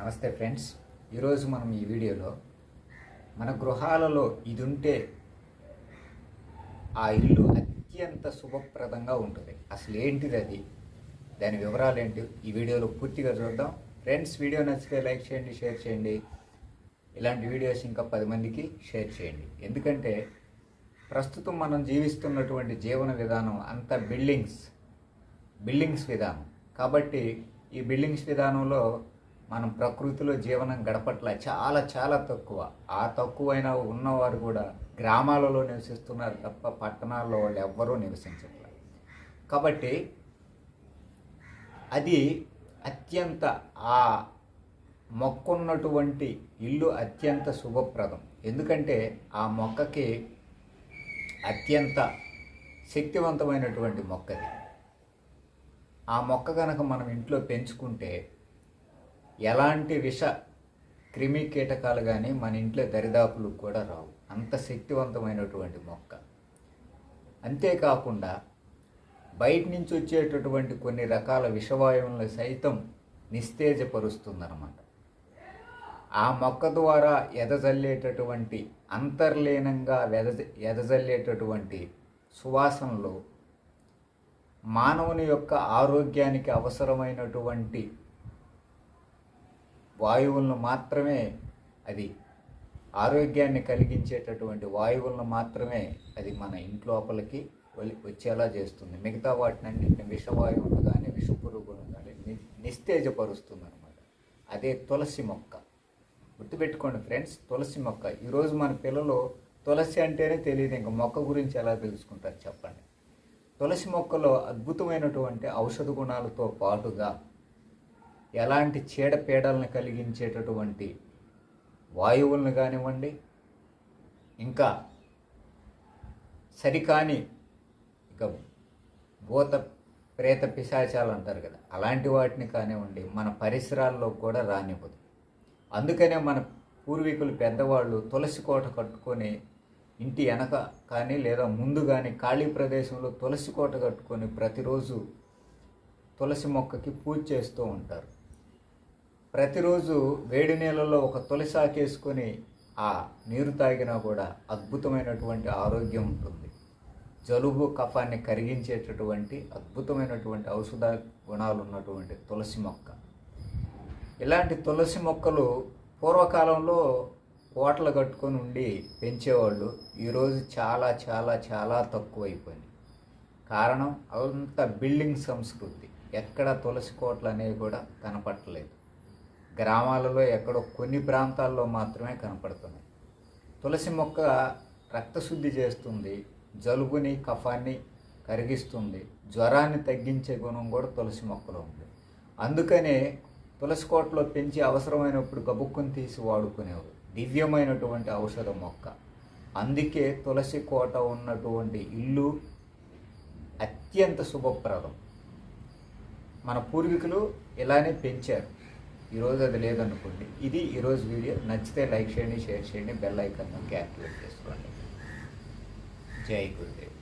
నమస్తే ఫ్రెండ్స్. ఈరోజు మనం ఈ వీడియోలో మన గృహాలలో ఇది ఉంటే ఆ ఇల్లు అత్యంత శుభప్రదంగా ఉంటుంది. అసలు ఏంటిది అది? దాని వివరాలు ఏంటి? ఈ వీడియోలో పూర్తిగా చూద్దాం. ఫ్రెండ్స్ వీడియో నచ్చితే లైక్ చేయండి షేర్ చేయండి. ఇలాంటి వీడియోస్ ఇంకా పది మందికి షేర్ చేయండి. ఎందుకంటే ప్రస్తుతం మనం జీవిస్తున్నటువంటి జీవన విధానం అంతా బిల్డింగ్స్ బిల్డింగ్స్ విధానం. కాబట్టి ఈ బిల్డింగ్స్ విధానంలో మనం ప్రకృతిలో జీవనం గడపట్ల చాలా చాలా తక్కువ. ఆ తక్కువైన ఉన్నవారు కూడా గ్రామాలలో నివసిస్తున్నారు తప్ప పట్టణాల్లో వాళ్ళు ఎవ్వరూ నివసించట్లేదు. కాబట్టి అది అత్యంత ఆ మొక్కున్నటువంటి ఇల్లు అత్యంత శుభప్రదం. ఎందుకంటే ఆ మొక్కకి అత్యంత శక్తివంతమైనటువంటి మొక్కది. ఆ మొక్క కనుక మనం ఇంట్లో పెంచుకుంటే ఎలాంటి విష క్రిమి కీటకాలు కానీ మన ఇంట్లో దరిదాపులు కూడా రావు. అంత శక్తివంతమైనటువంటి మొక్క. అంతేకాకుండా బయట నుంచి వచ్చేటటువంటి కొన్ని రకాల విషవాయువులను సైతం నిస్తేజపరుస్తుందన్నమాట. ఆ మొక్క ద్వారా ఎదజల్లేటటువంటి అంతర్లీనంగా వెద ఎదజల్లేటటువంటి సువాసనలు మానవుని యొక్క ఆరోగ్యానికి అవసరమైనటువంటి వాయువులను మాత్రమే అది ఆరోగ్యాన్ని కలిగించేటటువంటి వాయువులను మాత్రమే అది మన ఇంట్లోపలికి వచ్చేలా చేస్తుంది. మిగతా వాటిని అన్నింటిని విషవాయువులు కానీ విషపురుగులు కానీ ని- నిస్తేజపరుస్తుంది అనమాట అదే తులసి మొక్క. గుర్తుపెట్టుకోండి ఫ్రెండ్స్ తులసి మొక్క. ఈరోజు మన పిల్లలు తులసి అంటేనే తెలియదు. ఇంకా మొక్క గురించి ఎలా తెలుసుకుంటారు చెప్పండి. తులసి మొక్కలో అద్భుతమైనటువంటి ఔషధ గుణాలతో పాటుగా ఎలాంటి చీడపీడలను కలిగించేటటువంటి వాయువులను కానివ్వండి ఇంకా సరికాని ఇక భూత ప్రేత పిశాచాలు అంటారు కదా అలాంటి వాటిని కానివ్వండి మన పరిసరాల్లో కూడా రానివ్వదు. అందుకనే మన పూర్వీకులు పెద్దవాళ్ళు తులసి కోట కట్టుకొని ఇంటి వెనక కానీ లేదా ముందు కానీ ఖాళీ ప్రదేశంలో తులసి కోట కట్టుకొని ప్రతిరోజు తులసి మొక్కకి పూజ చేస్తూ ఉంటారు. ప్రతిరోజు వేడి నీళ్ళలో ఒక తులసి ఆకేసుకొని ఆ నీరు తాగినా కూడా అద్భుతమైనటువంటి ఆరోగ్యం ఉంటుంది. జలుబు కఫాన్ని కరిగించేటటువంటి అద్భుతమైనటువంటి ఔషధ గుణాలు ఉన్నటువంటి తులసి మొక్క. ఇలాంటి తులసి మొక్కలు పూర్వకాలంలో కోటలు కట్టుకొని ఉండి పెంచేవాళ్ళు ఈరోజు చాలా చాలా చాలా తక్కువైపోయింది కారణం అంత బిల్డింగ్ సంస్కృతి. ఎక్కడ తులసి కోటలు అనేవి కూడా కనపడలేదు. గ్రామాలలో ఎక్కడో కొన్ని ప్రాంతాల్లో మాత్రమే కనపడుతున్నాయి తులసి మొక్క రక్తశుద్ధి చేస్తుంది జలుబుని కఫాన్ని కరిగిస్తుంది జ్వరాన్ని తగ్గించే గుణం కూడా తులసి మొక్కలో ఉంది. అందుకనే తులసి కోటలో పెంచి అవసరమైనప్పుడు గబుక్కుని తీసి వాడుకునేవారు. దివ్యమైనటువంటి ఔషధ మొక్క. అందుకే తులసి కోట ఉన్నటువంటి ఇల్లు అత్యంత శుభప్రదం. మన పూర్వీకులు ఇలానే పెంచారు. ఈరోజు అది లేదనుకోండి. ఇది ఈరోజు వీడియో. నచ్చితే లైక్ చేయండి షేర్ చేయండి బెల్ ఐకాన్ యాక్టివేట్ చేసుకోండి. జై గురుదేవ్.